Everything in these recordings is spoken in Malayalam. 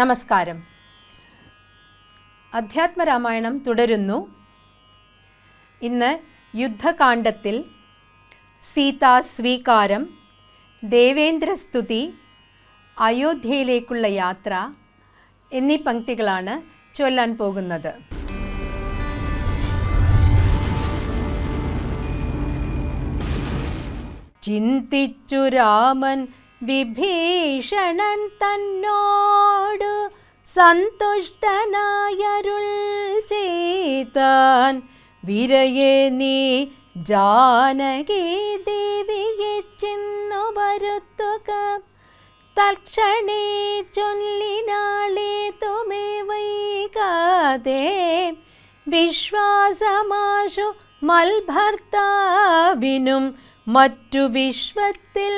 നമസ്കാരം. അധ്യാത്മരാമായണം തുടരുന്നു. ഇന്ന് യുദ്ധകാണ്ഡത്തിൽ സീതാ സ്വീകാരം ദേവേന്ദ്രസ്തുതി അയോധ്യയിലേക്കുള്ള യാത്ര എന്നീ പങ്ക്തികളാണ് ചൊല്ലാൻ പോകുന്നത്. ചിന്തിച്ചു രാമൻ വിഭീഷണൻ തന്നോട് സന്തുഷ്ടനായരുൾ ചെയ്താൻ. വിരയെ നീ ജാനകി ദേവിയെ ചെന്നു വരുത്തുക. തക്ഷണേ ചൊല്ലിനാളെ തുമേ വൈകാതെ വിശ്വാസമാശു മൽഭർത്താവിനും മറ്റു വിശ്വത്തിൽ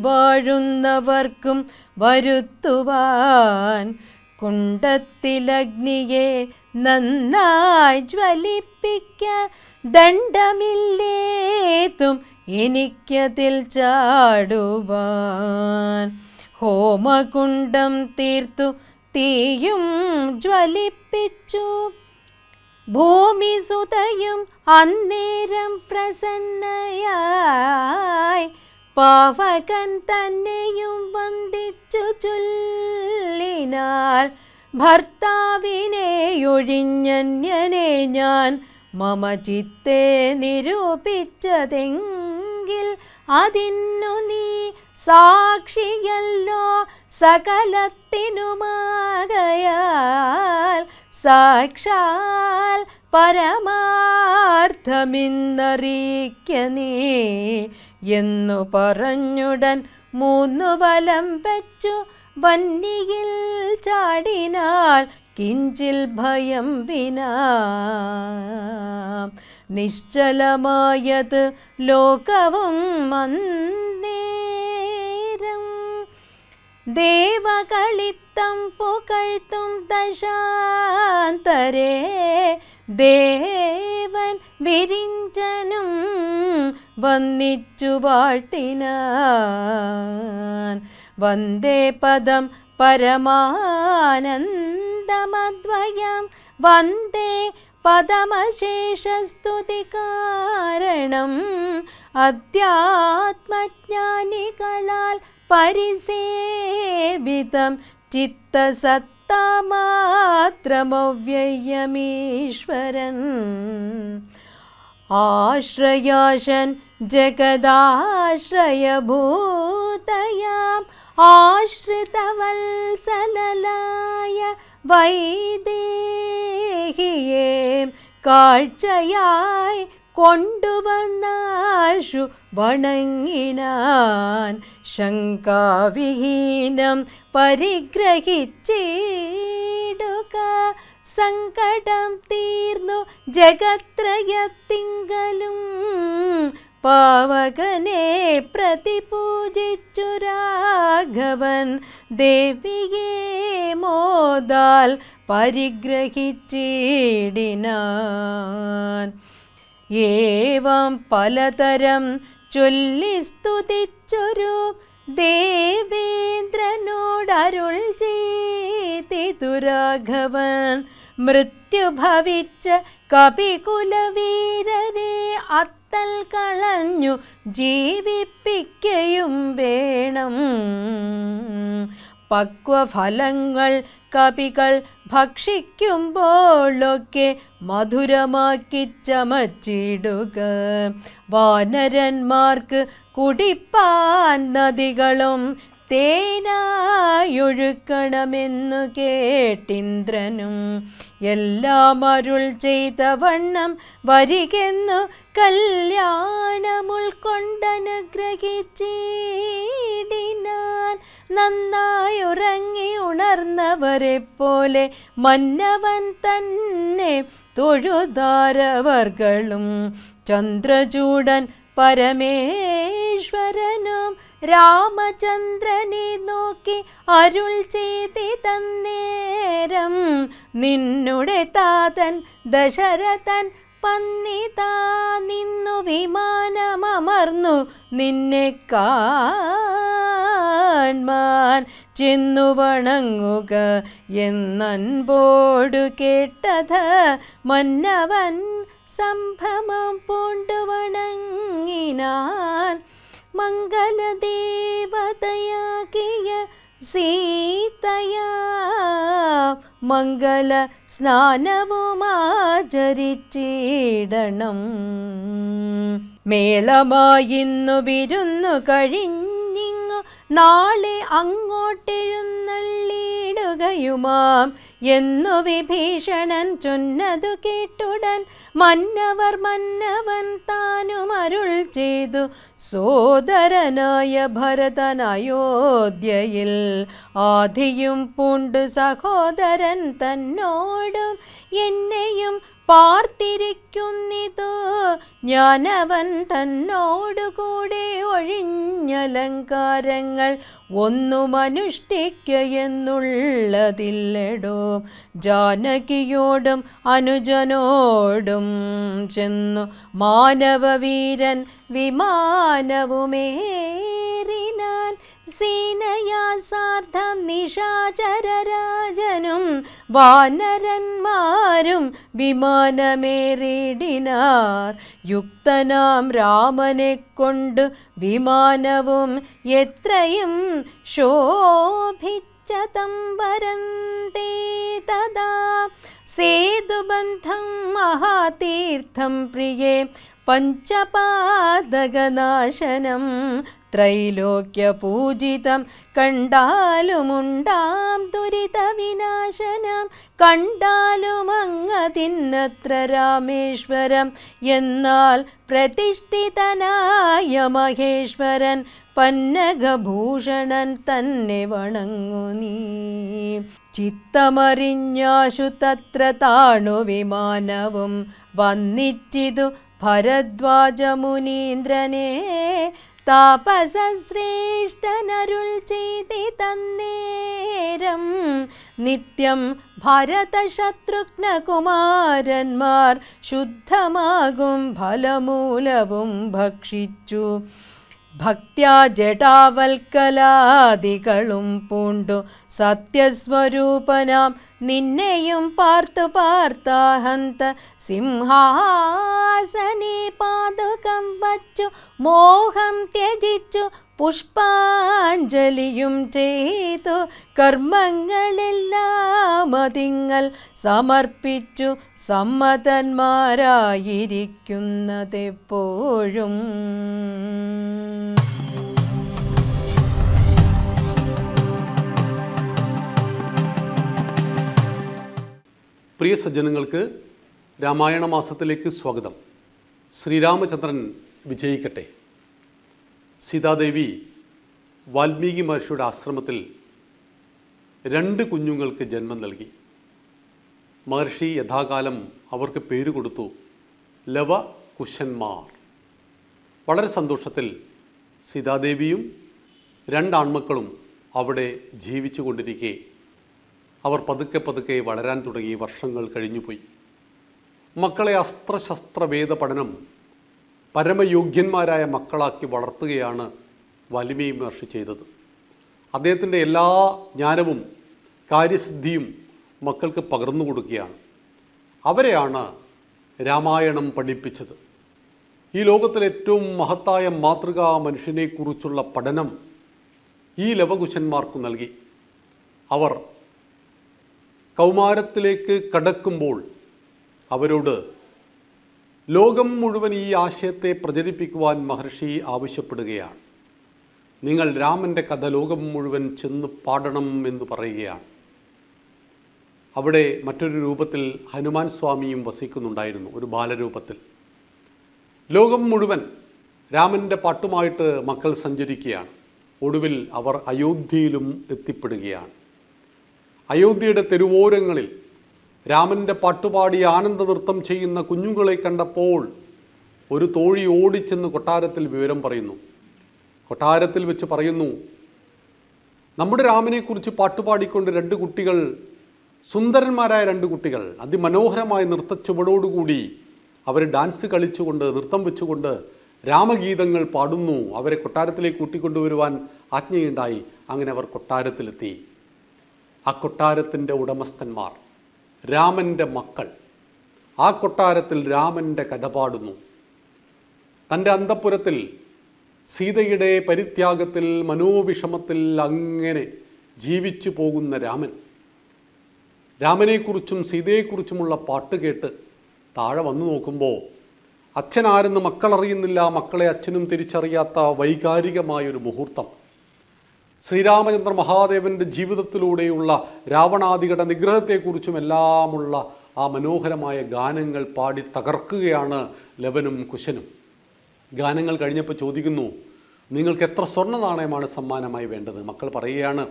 വാഴുന്നവർക്കും വരുത്തുവാൻ കുണ്ടത്തിലഗ്നിയെ നന്നായി ജ്വലിപ്പിക്ക ദണ്ഡമില്ലേതും എനിക്കതിൽ ചാടുവാൻ. ഹോമകുണ്ടം തീർത്തു തീയും ജ്വലിപ്പിച്ചു. ഭൂമി സുതയും അന്നേരം പ്രസന്നയായി. പാവകൻ തന്നെയും വന്ദിച്ചു ചൊല്ലിനാൽ ഭർത്താവിനെ ഒഴിഞ്ഞന്യനെ ഞാൻ മമ ചിത്തെ നിരൂപിച്ചതെങ്കിൽ അതിന്നു നീ സാക്ഷിയല്ലോ സകലത്തിനുമാകയാൽ. സാക്ഷാൽ പരമാർത്ഥമിന്നറിയിക്ക നീ എന്നു പറഞ്ഞുടൻ മൂന്നു വലം വെച്ചു വന്നിയിൽ ചാടിനാൾ കിഞ്ചിൽ ഭയം വിനാ. നിശ്ചലമായത് ലോകവും മന്ദേരം ദേവകളിത്തം പുകഴ്ത്തും ദശാന്തരേ. ദേവൻ വിരിഞ്ചനും വന്നിച്ചു വാഴ്ത്തിനാൻ. വന്ദേ പദം പരമാനന്ദമദ്വയം. വന്ദേ പദമശേഷസ്തുതി കാരണം അധ്യാത്മജ്ഞാനികളാൽ പരിസേവിതം ചിത്തസത്തമാത്രമവ്യയമീശ്വരൻ. ആശ്രയാശൻ ജഗദാശ്രയഭൂതയാം ആശ്രിതവത്സലലായ വൈദേഹിയേം കാഴ്ചയായി കൊണ്ടുവന്നാശു വണങ്ങിനാൻ ശങ്കാവിഹീനം പരിഗ്രഹിച്ചിടുക. സങ്കടം തീർന്നു ജഗത്രയത്തിങ്കലും പാവകനെ പ്രതിപൂജിച്ചു രാഘവൻ ദേവിയെ മോദാൽ പരിഗ്രഹിച്ചിടിനാൻ. ഏവം പലതരം ചൊല്ലി സ്തുതിച്ചൊരു ദേവേന്ദ്രനോടരുൾ ചെയ്തിതു രാഘവൻ. മൃത്യുഭവിച്ച കപികുലവീരരെ അത്തൽ കളഞ്ഞു ജീവിപ്പിക്കയും വേണം. പക്വഫലങ്ങൾ കപികൾ ഭക്ഷിക്കുമ്പോഴൊക്കെ മധുരമാക്കി ചമച്ചിടുക. വാനരന്മാർക്ക് കുടിപ്പാൻ നദികളും തേനായൊഴുക്കണമെന്നു കേട്ടിന്ദ്രനും എല്ലാം അരുൾ ചെയ്ത വണ്ണം വരികെന്നു കല്യാണമുൾക്കൊണ്ടനുഗ്രഹിച്ചീടിനാൻ നന്നായി ഉറങ്ങി ഉണർന്നവരെ പോലെ മന്നവൻ തന്നെ തൊഴുതാരവർകളും ചന്ദ്രചൂടൻ പരമേശ്വരനും രാമചന്ദ്രനെ നോക്കി അരുൾ ചെയ്തി തന്നേരം നിന്നുടെ താതൻ ദശരഥൻ പന്നിതാ നിന്നു വിമാനമർന്നു നിന്നെ കാൺമാൻ ചെന്നു വണങ്ങുക എന്നൻപോടു കേട്ടത് മന്നവൻ സംഭ്രമം പൂണ്ടു വണങ്ങിനാൻ മംഗലദേവതയാകിയ സീതയാ മംഗള സ്നാനവുമാചരിച്ചിടണം. മേളമായിന്നു വിരുന്നു കഴിഞ്ഞിങ്ങു നാളെ അങ്ങോട്ടെഴുന്നള്ളിടുകയുമാം എന്നു വിഭീഷണൻ ചൊന്നതു കേട്ടുടൻ മന്നവർ മന്നവൻ താനും അരുൾ ചെയ്തു. സോദരനായ ഭരതൻ അയോധ്യയിൽ ആധിയും പൂണ്ട് സഹോദരൻ തന്നോടും എന്നെയും പാർത്തിരിക്കുന്നിതോ ഞാനവൻ തന്നോടുകൂടെ ഒഴിഞ്ഞലങ്കാരങ്ങൾ ഒന്നും അനുഷ്ഠിക്ക എന്നുള്ളതില്ലടോ. ജാനകിയോടും അനുജനോടും ചെന്നു മാനവവീരൻ വിമാനവുമേറിനാൻ സീനയാസാർത്ഥം നിഷാചരരാജനും വാനരന്മാരും വിമാനമേറിടിനാർ. യുക്തനാം രാമനെ കൊണ്ട് വിമാനവും എത്രയും ശോഭിച്ചതംബരന്തേ തദാ സേതുബന്ധം മഹാതീർത്ഥം പ്രിയേ പഞ്ചപാദകനാശനം ത്രൈലോക്യപൂജിതം കണ്ടാലുമുണ്ടാം ദുരിതവിനാശനം കണ്ടാലുമങ്ങതിന്നത്ര രാമേശ്വരം എന്നാൽ പ്രതിഷ്ഠിതനായ മഹേശ്വരൻ പന്നകഭൂഷണൻ തന്നെ വണങ്ങു നീ. ചിത്തമറിഞ്ഞാശു തത്ര താണു വിമാനവും വന്നിച്ചിതു ഭരദ്വാജമുനീന്ദ്രനെ താപസശ്രേഷ്ഠനരുൾ ചെയ്തി തന്നേരം നിത്യം ഭരതശത്രുഘ്നകുമാരന്മാർ ശുദ്ധമാകും ഫലമൂലവും ഭക്ഷിച്ചു. ഭക്ത്യാ ജടാവൽക്കലാദികളും പൂണ്ടു സത്യസ്വരൂപനാം. നിന്നെയും പാർത്തു പാർത്താഹന്ത സിംഹാസനെ പാതുകം വച്ചു മോഹം ത്യജിച്ചു പുഷ്പാഞ്ജലിയും ചെയ്തു. കർമ്മങ്ങളെല്ലാം അതിങ്ങൾ സമർപ്പിച്ചു. സമ്മതന്മാരായിരിക്കുന്നതെപ്പോഴും. പ്രിയ സജ്ജനങ്ങൾക്ക് രാമായണ മാസത്തിലേക്ക് സ്വാഗതം. ശ്രീരാമചന്ദ്രൻ വിജയിക്കട്ടെ. സീതാദേവി വാൽമീകി മഹർഷിയുടെ ആശ്രമത്തിൽ രണ്ട് കുഞ്ഞുങ്ങൾക്ക് ജന്മം നൽകി. മഹർഷി യഥാകാലം അവർക്ക് പേര് കൊടുത്തു ലവ കുശന്മാർ. വളരെ സന്തോഷത്തിൽ സീതാദേവിയും രണ്ടാൺമക്കളും അവിടെ ജീവിച്ചു കൊണ്ടിരിക്കെ. അവർ പതുക്കെ പതുക്കെ വളരാൻ തുടങ്ങി വർഷങ്ങൾ കഴിഞ്ഞുപോയി. മക്കളെ അസ്ത്രശസ്ത്രവേദ പഠനം പരമയോഗ്യന്മാരായ മക്കളാക്കി വളർത്തുകയാണ് വലിമീ മഹർഷി ചെയ്തത്. അദ്ദേഹത്തിന്റെ എല്ലാ ജ്ഞാനവും കാര്യസിദ്ധിയും മക്കൾക്ക് പകർന്നു കൊടുക്കുകയാണ്. അവരെയാണ് രാമായണം പഠിപ്പിച്ചത്. ഈ ലോകത്തിലെ ഏറ്റവും മഹത്തായ മാതൃകാ മനുഷ്യനെക്കുറിച്ചുള്ള പഠനം ഈ ലവകുശന്മാർക്ക് നൽകി. അവർ കൗമാരത്തിലേക്ക് കടക്കുമ്പോൾ അവരോട് ലോകം മുഴുവൻ ഈ ആശയത്തെ പ്രചരിപ്പിക്കുവാൻ മഹർഷി ആവശ്യപ്പെടുകയാണ്. നിങ്ങൾ രാമന്റെ കഥ ലോകം മുഴുവൻ ചെന്ന് പാടണം എന്ന് പറയുകയാണ്. അവിടെ മറ്റൊരു രൂപത്തിൽ ഹനുമാൻ സ്വാമിയും വസിക്കുന്നുണ്ടായിരുന്നു ഒരു ബാലരൂപത്തിൽ. ലോകം മുഴുവൻ രാമന്റെ പാട്ടുമായിട്ട് മക്കൾ സഞ്ചരിക്കുകയാണ്. ഒടുവിൽ അവർ അയോധ്യയിലും എത്തിപ്പെടുകയാണ്. അയോധ്യയുടെ തെരുവോരങ്ങളിൽ രാമന്റെ പാട്ടുപാടി ആനന്ദ നൃത്തം ചെയ്യുന്ന കുഞ്ഞുങ്ങളെ കണ്ടപ്പോൾ ഒരു തോഴി ഓടിച്ചെന്ന് കൊട്ടാരത്തിൽ വിവരം പറയുന്നു. കൊട്ടാരത്തിൽ വെച്ച് പറയുന്നു നമ്മുടെ രാമനെക്കുറിച്ച് പാട്ടുപാടിക്കൊണ്ട് രണ്ട് കുട്ടികൾ സുന്ദരന്മാരായ രണ്ട് കുട്ടികൾ അതിമനോഹരമായ നൃത്തച്ചുവടോടുകൂടി അവർ ഡാൻസ് കളിച്ചുകൊണ്ട് നൃത്തം വെച്ചുകൊണ്ട് രാമഗീതങ്ങൾ പാടുന്നു. അവരെ കൊട്ടാരത്തിലേക്ക് കൂട്ടിക്കൊണ്ടുവരുവാൻ ആജ്ഞയുണ്ടായി. അങ്ങനെ അവർ കൊട്ടാരത്തിലെത്തി. ആ കൊട്ടാരത്തിന്റെ ഉടമസ്ഥന്മാർ രാമന്റെ മക്കൾ. ആ കൊട്ടാരത്തിൽ രാമന്റെ കഥ പാടുന്നു. തന്റെ അന്തപ്പുരത്തിൽ സീതയുടെ പരിത്യാഗത്തിൽ മനോവിഷമത്തിൽ അങ്ങനെ ജീവിച്ചു പോകുന്ന രാമൻ. രാമനെക്കുറിച്ചും സീതയെക്കുറിച്ചുമുള്ള പാട്ട് കേട്ട് താഴെ വന്നു നോക്കുമ്പോൾ അച്ഛനാരെന്ന് മക്കളറിയുന്നില്ല മക്കളെ അച്ഛനും തിരിച്ചറിയാത്ത വൈകാരികമായൊരു മുഹൂർത്തം. ശ്രീരാമചന്ദ്ര മഹാദേവന്റെ ജീവിതത്തിലൂടെയുള്ള രാവണാദികളുടെ നിഗ്രഹത്തെക്കുറിച്ചും എല്ലാമുള്ള ആ മനോഹരമായ ഗാനങ്ങൾ പാടി തകർക്കുകയാണ് ലവനും കുശനും. ഗാനങ്ങൾ കഴിഞ്ഞപ്പോൾ ചോദിക്കുന്നു നിങ്ങൾക്ക് എത്ര സ്വർണ നാണയമാണ് സമ്മാനമായി വേണ്ടത്? മക്കൾ പറയുകയാണ്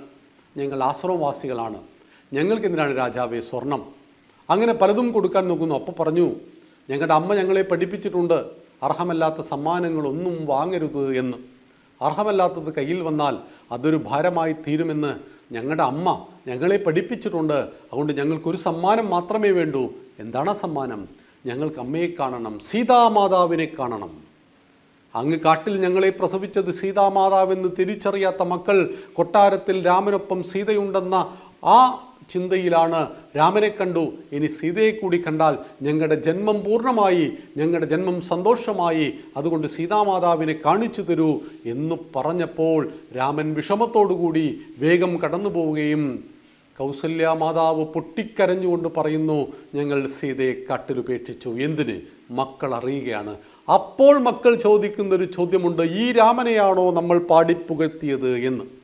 ഞങ്ങൾ ആശ്രമവാസികളാണ്. ഞങ്ങൾക്ക് എന്തിനാണ് രാജാവേ സ്വർണം? അങ്ങനെ പലതും കൊടുക്കാൻ നോക്കുന്നു. അപ്പോൾ പറഞ്ഞു ഞങ്ങളുടെ അമ്മ ഞങ്ങളെ പഠിപ്പിച്ചിട്ടുണ്ട്. അർഹമല്ലാത്ത സമ്മാനങ്ങളൊന്നും വാങ്ങരുത് എന്ന്. അർഹമല്ലാത്തത് കയ്യിൽ വന്നാൽ അതൊരു ഭാരമായി തീരുമെന്ന് ഞങ്ങളുടെ അമ്മ ഞങ്ങളെ പഠിപ്പിച്ചിട്ടുണ്ട്. അതുകൊണ്ട് ഞങ്ങൾക്കൊരു സമ്മാനം മാത്രമേ വേണ്ടൂ. എന്താണ് ആ സമ്മാനം? ഞങ്ങൾക്ക് അമ്മയെ കാണണം സീതാമാതാവിനെ കാണണം. അങ്ങ് കാട്ടിൽ ഞങ്ങളെ പ്രസവിച്ചത് സീതാമാതാവെന്ന് തിരിച്ചറിയാത്ത മക്കൾ കൊട്ടാരത്തിൽ രാമനൊപ്പം സീതയുണ്ടെന്ന ആ ചിന്തയിലാണ് രാമനെ കണ്ടു. ഇനി സീതയെ കൂടി കണ്ടാൽ ഞങ്ങളുടെ ജന്മം പൂർണമായി ഞങ്ങളുടെ ജന്മം സന്തോഷമായി. അതുകൊണ്ട് സീതാമാതാവിനെ കാണിച്ചു തരൂ എന്ന് പറഞ്ഞപ്പോൾ രാമൻ വിഷമത്തോടുകൂടി വേഗം കടന്നു പോവുകയും കൗസല്യ മാതാവ് പൊട്ടിക്കരഞ്ഞുകൊണ്ട് പറയുന്നു ഞങ്ങൾ സീതയെ കാട്ടിലുപേക്ഷിച്ചു. എന്തിന്? മക്കൾ അറിയുകയാണ്. അപ്പോൾ മക്കൾ ചോദിക്കുന്നൊരു ചോദ്യമുണ്ട് ഈ രാമനെയാണോ നമ്മൾ പാടിപ്പുകഴ്ത്തിയത്? എന്ന്.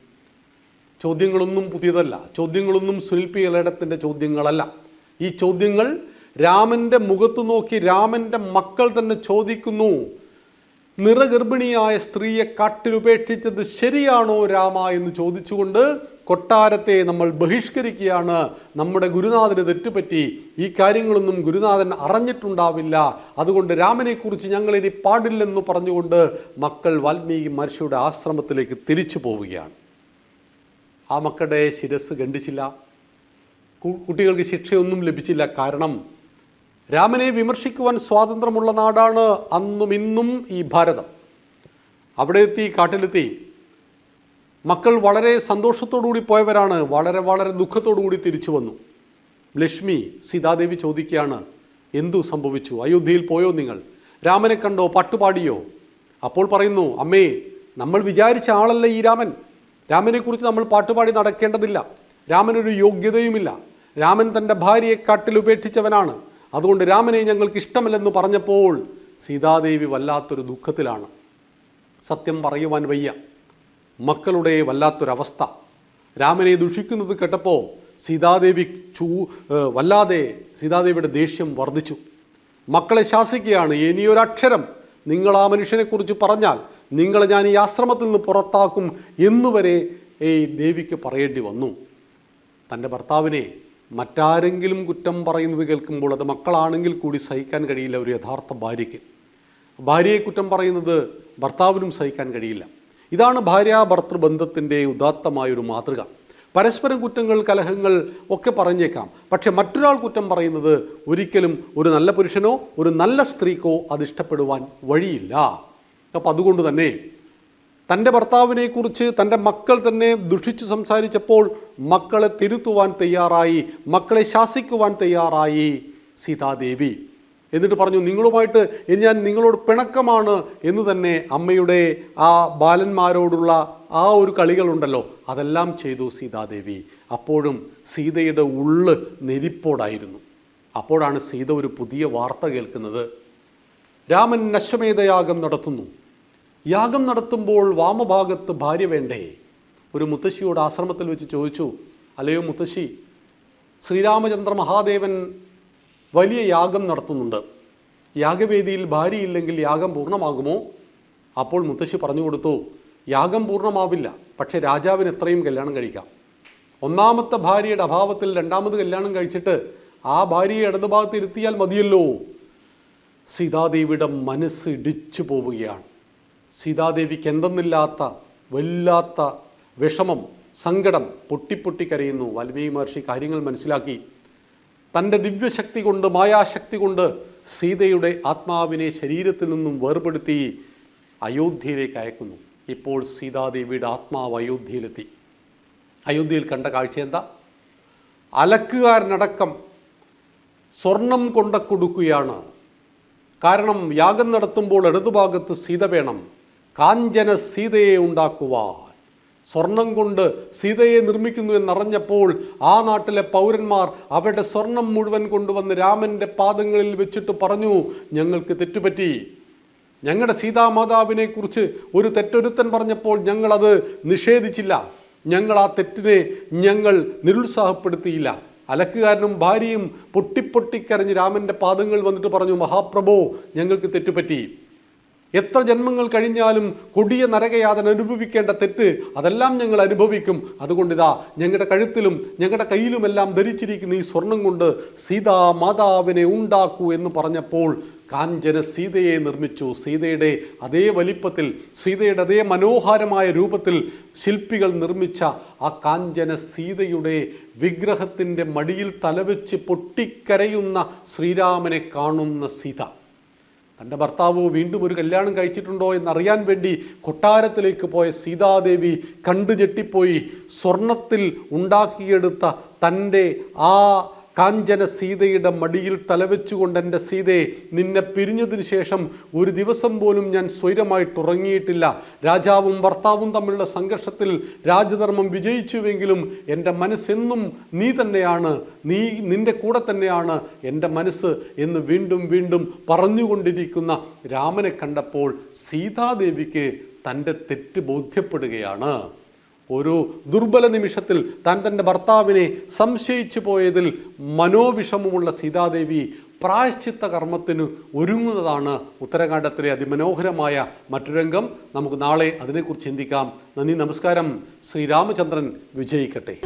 ചോദ്യങ്ങളൊന്നും പുതിയതല്ല. ചോദ്യങ്ങളൊന്നും സുനിൽ പി ഇളയിടത്തിന്റെ ചോദ്യങ്ങളല്ല. ഈ ചോദ്യങ്ങൾ രാമന്റെ മുഖത്ത് നോക്കി രാമന്റെ മക്കൾ തന്നെ ചോദിക്കുന്നു. നിറഗർഭിണിയായ സ്ത്രീയെ കാട്ടിലുപേക്ഷിച്ചത് ശരിയാണോ രാമ എന്ന് ചോദിച്ചുകൊണ്ട് കൊട്ടാരത്തെ നമ്മൾ ബഹിഷ്കരിക്കുകയാണ്. നമ്മുടെ ഗുരുനാഥന് തെറ്റുപറ്റി ഈ കാര്യങ്ങളൊന്നും ഗുരുനാഥൻ അറിഞ്ഞിട്ടുണ്ടാവില്ല. അതുകൊണ്ട് രാമനെക്കുറിച്ച് ഞങ്ങളിനി പാടില്ലെന്ന് പറഞ്ഞുകൊണ്ട് മക്കൾ വാൽമീകി മഹർഷിയുടെ ആശ്രമത്തിലേക്ക് തിരിച്ചു പോവുകയാണ്. ആ മക്കളുടെ ശിരസ് ഖണ്ഡിച്ചില്ല. കുട്ടികൾക്ക് ശിക്ഷയൊന്നും ലഭിച്ചില്ല. കാരണം രാമനെ വിമർശിക്കുവാൻ സ്വാതന്ത്ര്യമുള്ള നാടാണ് അന്നും ഇന്നും ഈ ഭാരതം. അവിടെ എത്തി കാട്ടിലെത്തി. മക്കൾ വളരെ സന്തോഷത്തോടുകൂടി പോയവരാണ്. വളരെ വളരെ ദുഃഖത്തോടുകൂടി തിരിച്ചു വന്നു. ലക്ഷ്മി സീതാദേവി ചോദിക്കുകയാണ് എന്തു സംഭവിച്ചു? അയോധ്യയിൽ പോയോ നിങ്ങൾ? രാമനെ കണ്ടോ? പാട്ടുപാടിയോ? അപ്പോൾ പറയുന്നു അമ്മേ നമ്മൾ വിചാരിച്ച ആളല്ല ഈ രാമൻ? രാമനെക്കുറിച്ച് നമ്മൾ പാട്ടുപാടി നടക്കേണ്ടതില്ല. രാമനൊരു യോഗ്യതയുമില്ല. രാമൻ തന്റെ ഭാര്യയെ കാട്ടിൽ ഉപേക്ഷിച്ചവനാണ്. അതുകൊണ്ട് രാമനെ ഞങ്ങൾക്ക് ഇഷ്ടമല്ലെന്ന് പറഞ്ഞപ്പോൾ സീതാദേവി വല്ലാത്തൊരു ദുഃഖത്തിലാണ്. സത്യം പറയുവാൻ വയ്യ. മക്കളുടെ വല്ലാത്തൊരവസ്ഥ. രാമനെ ദുഷിക്കുന്നത് കേട്ടപ്പോൾ സീതാദേവി ചൂ വല്ലാതെ സീതാദേവിയുടെ ദേഷ്യം വർദ്ധിച്ചു. മക്കളെ ശാസിക്കുകയാണ്. ഇനിയൊരക്ഷരം നിങ്ങൾ ആ മനുഷ്യനെക്കുറിച്ച് പറഞ്ഞാൽ നിങ്ങളെ ഞാൻ ഈ ആശ്രമത്തിൽ നിന്ന് പുറത്താക്കും എന്നുവരെ ഈ ദേവിക്ക് പറയേണ്ടി വന്നു. തന്റെ ഭർത്താവിനെ മറ്റാരെങ്കിലും കുറ്റം പറയുന്നത് കേൾക്കുമ്പോൾ അത് മക്കളാണെങ്കിൽ കൂടി സഹിക്കാൻ കഴിയില്ല ഒരു യഥാർത്ഥ ഭാര്യയ്ക്ക്. ഭാര്യയെ കുറ്റം പറയുന്നത് ഭർത്താവിനും സഹിക്കാൻ കഴിയില്ല. ഇതാണ് ഭാര്യ ഭർത്തൃബന്ധത്തിന്റെ ഉദാത്തമായൊരു മാതൃക. പരസ്പരം കുറ്റങ്ങൾ കലഹങ്ങൾ ഒക്കെ പറഞ്ഞേക്കാം. പക്ഷെ മറ്റൊരാൾ കുറ്റം പറയുന്നത് ഒരിക്കലും ഒരു നല്ല പുരുഷനോ ഒരു നല്ല സ്ത്രീക്കോ അത് ഇഷ്ടപ്പെടുവാൻ വഴിയില്ല. അപ്പം അതുകൊണ്ട് തന്നെ തന്റെ ഭർത്താവിനെക്കുറിച്ച് തന്റെ മക്കൾ തന്നെ ദുഷിച്ച് സംസാരിച്ചപ്പോൾ മക്കളെ തിരുത്തുവാൻ തയ്യാറായി മക്കളെ ശാസിക്കുവാൻ തയ്യാറായി സീതാദേവി. എന്നിട്ട് പറഞ്ഞു നിങ്ങളുമായിട്ട് ഇനി ഞാൻ നിങ്ങളോട് പിണക്കമാണ് എന്ന് തന്നെ അമ്മയുടെ ആ ബാലന്മാരോടുള്ള ആ ഒരു കളികളുണ്ടല്ലോ അതെല്ലാം ചെയ്തു സീതാദേവി. അപ്പോഴും സീതയുടെ ഉള്ള് നെരിപ്പോടായിരുന്നു. അപ്പോഴാണ് സീത ഒരു പുതിയ വാർത്ത കേൾക്കുന്നത്. രാമൻ അശ്വമേധയാഗം നടത്തുന്നു. യാഗം നടത്തുമ്പോൾ വാമഭാഗത്ത് ഭാര്യ വേണ്ടേ? ഒരു മുത്തശ്ശിയോട് ആശ്രമത്തിൽ വെച്ച് ചോദിച്ചു അല്ലയോ മുത്തശ്ശി ശ്രീരാമചന്ദ്ര മഹാദേവൻ വലിയ യാഗം നടത്തുന്നുണ്ട്. യാഗവേദിയിൽ ഭാര്യയില്ലെങ്കിൽ യാഗം പൂർണമാകുമോ? അപ്പോൾ മുത്തശ്ശി പറഞ്ഞു കൊടുത്തു യാഗം പൂർണമാവില്ല പക്ഷേ രാജാവിന് എത്രയും കല്യാണം കഴിക്കാം. ഒന്നാമത്തെ ഭാര്യയുടെ അഭാവത്തിൽ രണ്ടാമത് കല്യാണം കഴിച്ചിട്ട് ആ ഭാര്യയെ ഇടതുഭാഗത്ത് ഇരുത്തിയാൽ മതിയല്ലോ. സീതാദേവിയുടെ മനസ്സ് ഇടിച്ചു പോവുകയാണ്. സീതാദേവിക്ക് എന്തെന്നില്ലാത്ത വല്ലാത്ത വിഷമം സങ്കടം പൊട്ടിപ്പൊട്ടി കരയുന്നു. വാൽമീകി മഹർഷി കാര്യങ്ങൾ മനസ്സിലാക്കി. തന്റെ ദിവ്യശക്തി കൊണ്ട് മായാശക്തി കൊണ്ട് സീതയുടെ ആത്മാവിനെ ശരീരത്തിൽ നിന്നും വേർപെടുത്തി അയോധ്യയിലേക്ക് അയക്കുന്നു. ഇപ്പോൾ സീതാദേവിയുടെ ആത്മാവ് അയോധ്യയിലെത്തി. അയോധ്യയിൽ കണ്ട കാഴ്ച എന്താ? അലക്കുകാരനടക്കം സ്വർണം കൊണ്ട കൊടുക്കുകയാണ്. കാരണം യാഗം നടത്തുമ്പോൾ ഇടതുഭാഗത്ത് സീത വേണം. കാഞ്ചന സീതയെ ഉണ്ടാക്കുവാൻ. സ്വർണം കൊണ്ട് സീതയെ നിർമ്മിക്കുന്നു എന്നറിഞ്ഞപ്പോൾ ആ നാട്ടിലെ പൗരന്മാർ അവരുടെ സ്വർണം മുഴുവൻ കൊണ്ടുവന്ന് രാമന്റെ പാദങ്ങളിൽ വെച്ചിട്ട് പറഞ്ഞു ഞങ്ങൾക്ക് തെറ്റുപറ്റി. ഞങ്ങളുടെ സീതാമാതാവിനെ കുറിച്ച് ഒരു തെറ്റൊരുത്തൻ പറഞ്ഞപ്പോൾ ഞങ്ങളത് നിഷേധിച്ചില്ല. ഞങ്ങൾ ആ തെറ്റിനെ ഞങ്ങൾ നിരുത്സാഹപ്പെടുത്തിയില്ല. അലക്കുകാരനും ഭാര്യയും പൊട്ടിപ്പൊട്ടിക്കരഞ്ഞ് രാമന്റെ പാദങ്ങൾ വന്നിട്ട് പറഞ്ഞു മഹാപ്രഭോ ഞങ്ങൾക്ക് തെറ്റുപറ്റി. എത്ര ജന്മങ്ങൾ കഴിഞ്ഞാലും കൊടിയ നരകയാതന അനുഭവിക്കേണ്ട തെറ്റ് അതെല്ലാം ഞങ്ങൾ അനുഭവിക്കും. അതുകൊണ്ടിതാ ഞങ്ങളുടെ കഴുത്തിലും ഞങ്ങളുടെ കയ്യിലുമെല്ലാം ധരിച്ചിരിക്കുന്ന ഈ സ്വർണം കൊണ്ട് സീതാ മാതാവിനെ ഉണ്ടാക്കൂ എന്ന് പറഞ്ഞപ്പോൾ കാഞ്ചന സീതയെ നിർമ്മിച്ചു. സീതയുടെ അതേ വലിപ്പത്തിൽ സീതയുടെ അതേ മനോഹരമായ രൂപത്തിൽ ശില്പികൾ നിർമ്മിച്ച ആ കാഞ്ചന സീതയുടെ വിഗ്രഹത്തിന്റെ മടിയിൽ തലവെച്ച് പൊട്ടിക്കരയുന്ന ശ്രീരാമനെ കാണുന്ന സീത. തന്റെ ഭർത്താവ് വീണ്ടും ഒരു കല്യാണം കഴിച്ചിട്ടുണ്ടോ എന്നറിയാൻ വേണ്ടി കൊട്ടാരത്തിലേക്ക് പോയ സീതാദേവി കണ്ടു ഞെട്ടിപ്പോയി. സ്വർണത്തിൽ ഉണ്ടാക്കിയെടുത്ത തന്റെ ആ കാഞ്ചന സീതയുടെ മടിയിൽ തലവെച്ചുകൊണ്ട് എന്റെ സീതയെ നിന്നെ പിരിഞ്ഞതിന് ശേഷം ഒരു ദിവസം പോലും ഞാൻ സ്വൈരമായിട്ട് ഉറങ്ങിയിട്ടില്ല. രാജാവും ഭർത്താവും തമ്മിലുള്ള സംഘർഷത്തിൽ രാജധർമ്മം വിജയിച്ചുവെങ്കിലും എന്റെ മനസ്സെന്നും നീ തന്നെയാണ് നീ നിന്റെ കൂടെ തന്നെയാണ് എന്റെ മനസ്സ് എന്ന് വീണ്ടും വീണ്ടും പറഞ്ഞുകൊണ്ടിരിക്കുന്ന രാമനെ കണ്ടപ്പോൾ സീതാദേവിക്ക് തന്റെ തെറ്റ് ബോധ്യപ്പെടുകയാണ്. ഒരു ദുർബല നിമിഷത്തിൽ താൻ തന്റെ ഭർത്താവിനെ സംശയിച്ചു പോയതിൽ മനോവിഷമമുള്ള സീതാദേവി പ്രായശ്ചിത്ത കർമ്മത്തിന് ഒരുങ്ങുന്നതാണ് ഉത്തരകാണ്ഡത്തിലെ അതിമനോഹരമായ മറ്റു രംഗം നമുക്ക് നാളെ അതിനെക്കുറിച്ച് ചിന്തിക്കാം. നന്ദി നമസ്കാരം. ശ്രീരാമചന്ദ്രൻ വിജയിക്കട്ടെ.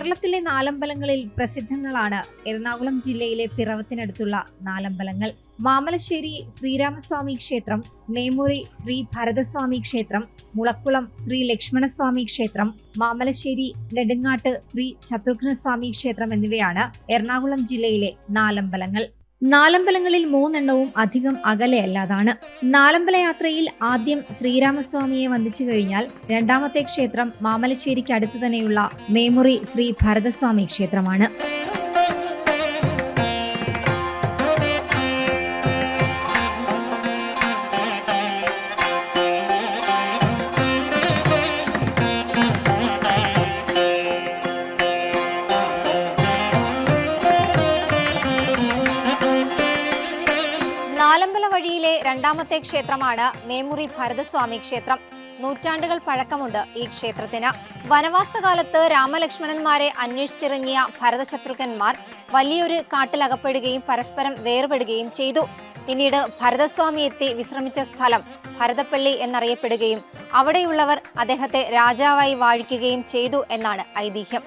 കേരളത്തിലെ നാലമ്പലങ്ങളിൽ പ്രസിദ്ധങ്ങളാണ് എറണാകുളം ജില്ലയിലെ പിറവത്തിനടുത്തുള്ള നാലമ്പലങ്ങൾ. മാമലശ്ശേരി ശ്രീരാമസ്വാമി ക്ഷേത്രം മേമൂരി ശ്രീ ഭരതസ്വാമി ക്ഷേത്രം മുളക്കുളം ശ്രീ ലക്ഷ്മണസ്വാമി ക്ഷേത്രം മാമലശ്ശേരി നെടുങ്ങാട്ട് ശ്രീ ശത്രുഘ്നസ്വാമി ക്ഷേത്രം എന്നിവയാണ് എറണാകുളം ജില്ലയിലെ നാലമ്പലങ്ങൾ. നാലമ്പലങ്ങളിൽ മൂന്നെണ്ണവും അധികം അകലെയല്ലാതാണ്. നാലമ്പല യാത്രയിൽ ആദ്യം ശ്രീരാമസ്വാമിയെ വന്ദിച്ചു കഴിഞ്ഞാൽ രണ്ടാമത്തെ ക്ഷേത്രം മാമലശ്ശേരിക്ക് അടുത്ത് തന്നെയുള്ള മേമുറി ശ്രീ ഭരതസ്വാമി ക്ഷേത്രമാണ്. രണ്ടാമത്തെ ക്ഷേത്രമാണ് മേമുറി ഭരതസ്വാമി ക്ഷേത്രം. നൂറ്റാണ്ടുകൾ പഴക്കമുണ്ട് ഈ ക്ഷേത്രത്തിന്. വനവാസകാലത്ത് രാമലക്ഷ്മണന്മാരെ അന്വേഷിച്ചിറങ്ങിയ ഭരതശത്രുഘ്നന്മാർ വലിയൊരു കാട്ടിലകപ്പെടുകയും പരസ്പരം വേർപെടുകയും ചെയ്തു. പിന്നീട് ഭരതസ്വാമി എത്തി വിശ്രമിച്ച സ്ഥലം ഭരതപ്പള്ളി എന്നറിയപ്പെടുകയും അവിടെയുള്ളവർ അദ്ദേഹത്തെ രാജാവായി വാഴിക്കുകയും ചെയ്തു എന്നാണ് ഐതിഹ്യം.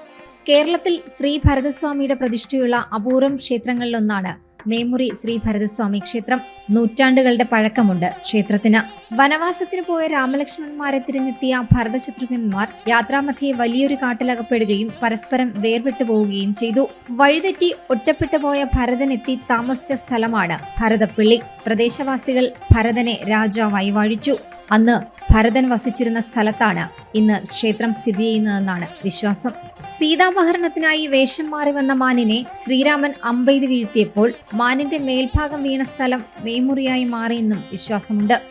കേരളത്തിൽ ശ്രീ ഭരതസ്വാമിയുടെ പ്രതിഷ്ഠയുള്ള അപൂർവം ക്ഷേത്രങ്ങളിലൊന്നാണ് മേമുറി ശ്രീ ഭരതസ്വാമി ക്ഷേത്രം നൂറ്റാണ്ടുകളുടെ പഴക്കമുണ്ട്. ക്ഷേത്രത്തിന് വനവാസത്തിന് പോയ രാമലക്ഷ്മണന്മാരെ തിരഞ്ഞെത്തിയ ഭരതശത്രുഘ്നന്മാർ യാത്രാമധ്യേ വലിയൊരു കാട്ടിലകപ്പെടുകയും പരസ്പരം വേർപെട്ടു പോവുകയും ചെയ്തു. വഴിതെറ്റി ഒറ്റപ്പെട്ടു പോയ ഭരതനെത്തി താമസിച്ച സ്ഥലമാണ് ഭരതപ്പിള്ളി. പ്രദേശവാസികൾ ഭരതനെ രാജാവായി വാഴിച്ചു. അന്ന് ഭരതൻ വസിച്ചിരുന്ന സ്ഥലത്താണ് ഇന്ന് ക്ഷേത്രം സ്ഥിതി ചെയ്യുന്നതെന്നാണ് വിശ്വാസം. സീതാപഹരണത്തിനായി വേഷം മാറി വന്ന മാനിനെ ശ്രീരാമൻ അമ്പെയ്ത് വീഴ്ത്തിയപ്പോൾ മാനിന്റെ മേൽഭാഗം വീണ സ്ഥലം മേമുറിയായി മാറിയെന്നും വിശ്വാസമുണ്ട്.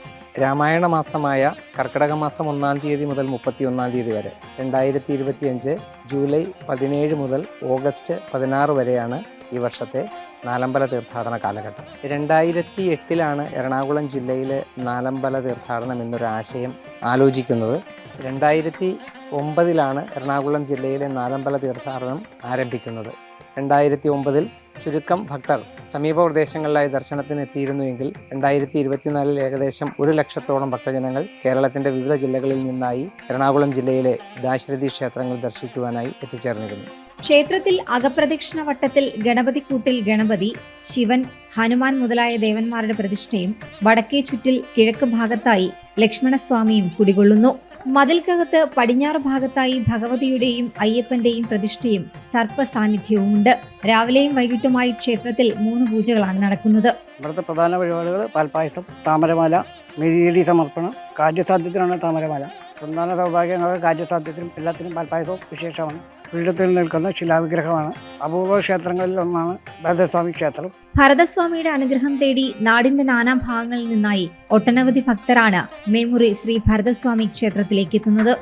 രാമായണ മാസമായ കർക്കിടക മാസം ഒന്നാം തീയതി മുതൽ മുപ്പത്തി ഒന്നാം തീയതി വരെ രണ്ടായിരത്തി ഇരുപത്തിയഞ്ച് ജൂലൈ പതിനേഴ് മുതൽ ഓഗസ്റ്റ് പതിനാറ് വരെയാണ് ഈ വർഷത്തെ നാലമ്പല തീർത്ഥാടന കാലഘട്ടം. രണ്ടായിരത്തി എട്ടിലാണ് എറണാകുളം ജില്ലയിലെ നാലമ്പല തീർത്ഥാടനം എന്നൊരു ആശയം ആലോചിക്കുന്നത്. രണ്ടായിരത്തി ഒമ്പതിലാണ് എറണാകുളം ജില്ലയിലെ നാലമ്പല തീർത്ഥാടനം ആരംഭിക്കുന്നത്. രണ്ടായിരത്തി ഒമ്പതിൽ ചുരുക്കം ഭക്തർ സമീപ പ്രദേശങ്ങളിലായി ദർശനത്തിന് എത്തിയിരുന്നുവെങ്കിൽ രണ്ടായിരത്തി ഇരുപത്തിനാലിൽ ഏകദേശം ഒരു ലക്ഷത്തോളം ഭക്തജനങ്ങൾ കേരളത്തിന്റെ വിവിധ ജില്ലകളിൽ നിന്നായി എറണാകുളം ജില്ലയിലെ ദാശരഥി ക്ഷേത്രങ്ങൾ ദർശിക്കുവാനായി എത്തിച്ചേർന്നിരുന്നു. ക്ഷേത്രത്തിൽ അകപ്രദക്ഷിണ വട്ടത്തിൽ ഗണപതിക്കൂട്ടിൽ ഗണപതി ശിവൻ ഹനുമാൻ മുതലായ ദേവന്മാരുടെ പ്രതിഷ്ഠയും വടക്കേ ചുറ്റിൽ കിഴക്ക് ഭാഗത്തായി ലക്ഷ്മണസ്വാമിയും കുടികൊള്ളുന്നു. മതിൽക്കകത്ത് പടിഞ്ഞാറ് ഭാഗത്തായി ഭഗവതിയുടെയും അയ്യപ്പന്റെയും പ്രതിഷ്ഠയും സർപ്പ സാന്നിധ്യവുമുണ്ട് രാവിലെയും വൈകിട്ടുമായി ക്ഷേത്രത്തിൽ മൂന്ന് പൂജകളാണ് നടക്കുന്നത്. ഇവിടുത്തെ പ്രധാന വഴിപാടുകൾ പാൽപായസം താമരമാല മെതിയടി സമർപ്പണം കാര്യസാധ്യത്തിനാണ് താമരമാല. സന്താന സൗഭാഗ്യങ്ങൾ കാര്യസാധ്യത്തിനും എല്ലാത്തിനും പാൽപ്പായസവും വിശേഷമാണ്. പീഠത്തിൽ നിൽക്കുന്ന ശിലാവിഗ്രഹമാണ് അപൂർവ ക്ഷേത്രങ്ങളിൽ ഒന്നാണ് ഭരതസ്വാമി ക്ഷേത്രം. ഭരതസ്വാമിയുടെ അനുഗ്രഹം തേടി നാടിന്റെ നാനാ ഭാഗങ്ങളിൽ നിന്നായി ഒട്ടനവധി ഭക്തരാണ് മേമുറി ശ്രീ ഭരതസ്വാമി ക്ഷേത്രത്തിലേക്ക് എത്തുന്നത്.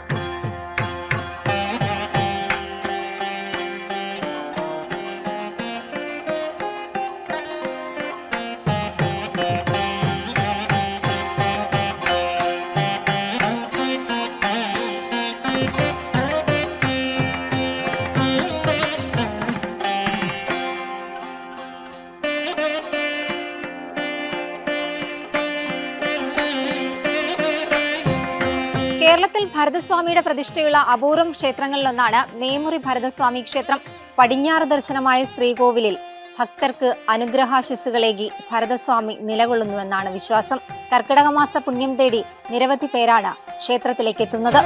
ഭരതസ്വാമിയുടെ പ്രതിഷ്ഠയുള്ള അപൂർവം ക്ഷേത്രങ്ങളിലൊന്നാണ് നേമുറി ഭരതസ്വാമി ക്ഷേത്രം. പടിഞ്ഞാറ് ദർശനമായ ശ്രീകോവിലിൽ ഭക്തർക്ക് അനുഗ്രഹാശിസുകളേകി ഭരതസ്വാമി നിലകൊള്ളുന്നുവെന്നാണ് വിശ്വാസം. കർക്കിടക മാസ പുണ്യം തേടി നിരവധി പേരാണ് ക്ഷേത്രത്തിലേക്ക് എത്തുന്നത്